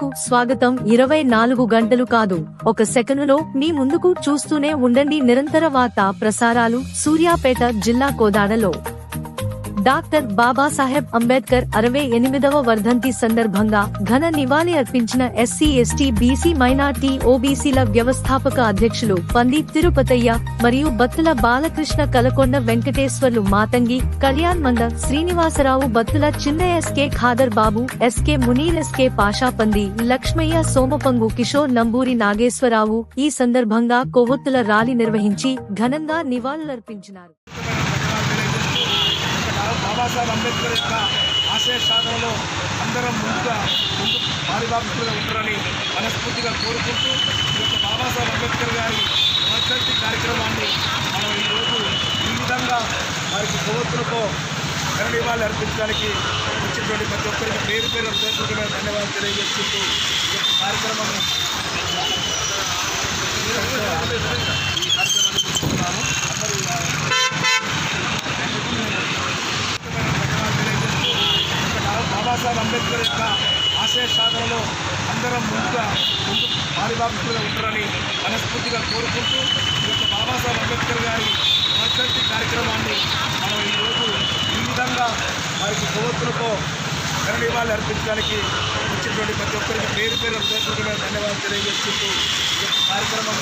కు స్వాగతం. ఇరవై నాలుగు గంటలు కాదు. ఒక సెకనులో మీ ముందుకు చూస్తూనే ఉండండి. నిరంతర వార్తా ప్రసారాలు సూర్యాపేట జిల్లా కోదాడలో. డాక్టర్ బాబాసాహెబ్ అంబేద్కర్ అరవై ఎనిమిదవ వర్ధంతి సందర్భంగా ఘన నివాళి అర్పించిన ఎస్సీ ఎస్టీ బీసీ మైనార్టీ ఓబీసీల వ్యవస్థాపక అధ్యక్షులు పంది తిరుపతయ్య మరియు Battula Balakrishna Kalakonda Venkateswarlu Matangi Kalyan Manda Srinivasarao Battula Chinna SK Khader Babu SK Munir SK Pashapandi Lakshmaiah Somapangu Kishore Namburi Nageswararao ఈ సందర్భంగా కొవ్వొత్తుల ర్యాలీ నిర్వహించి ఘనంగా నివాళులర్పించినారు. బాబాసాహెబ్ అంబేద్కర్ యొక్క ఆశయ సాధనలో అందరం ముందుగా ముందు పారిభాగస్తులుగా ఉంటారని మనస్ఫూర్తిగా కోరుకుంటూ ఈ యొక్క బాబాసాహెబ్ అంబేద్కర్ గారి వర్షంతి కార్యక్రమాన్ని మనం ఈరోజు ఈ విధంగా వారికి కొవ్వొత్తులతో ధరణివాళి అర్పించడానికి వచ్చినటువంటి ప్రతి ఒక్కరికి పేరు పేరు హృదయపూర్వకమైన ధన్యవాదాలు తెలియజేసుకుంటూ ఈ యొక్క కార్యక్రమం ఈ కార్యక్రమాన్ని తీసుకున్నాము అందరూ బాబాసాహెబ్ అంబేద్కర్ యొక్క ఆశయ సాధనలో అందరం ముందుగా ముందు పారిభాగస్తులుగా ఉంటారని మనస్ఫూర్తిగా కోరుకుంటూ ఈ యొక్క బాబాసాహెబ్ అంబేద్కర్ గారి వర్ధంతి కార్యక్రమాన్ని మనం ఈరోజు ఈ విధంగా వారికి కొవ్వొత్తులతో ధరణివాళి అర్పించడానికి వచ్చినటువంటి ప్రతి ఒక్కరికి పేరు పేరు హృదయపూర్వకమైన ధన్యవాదాలు తెలియజేసుకుంటూ ఈ యొక్క కార్యక్రమం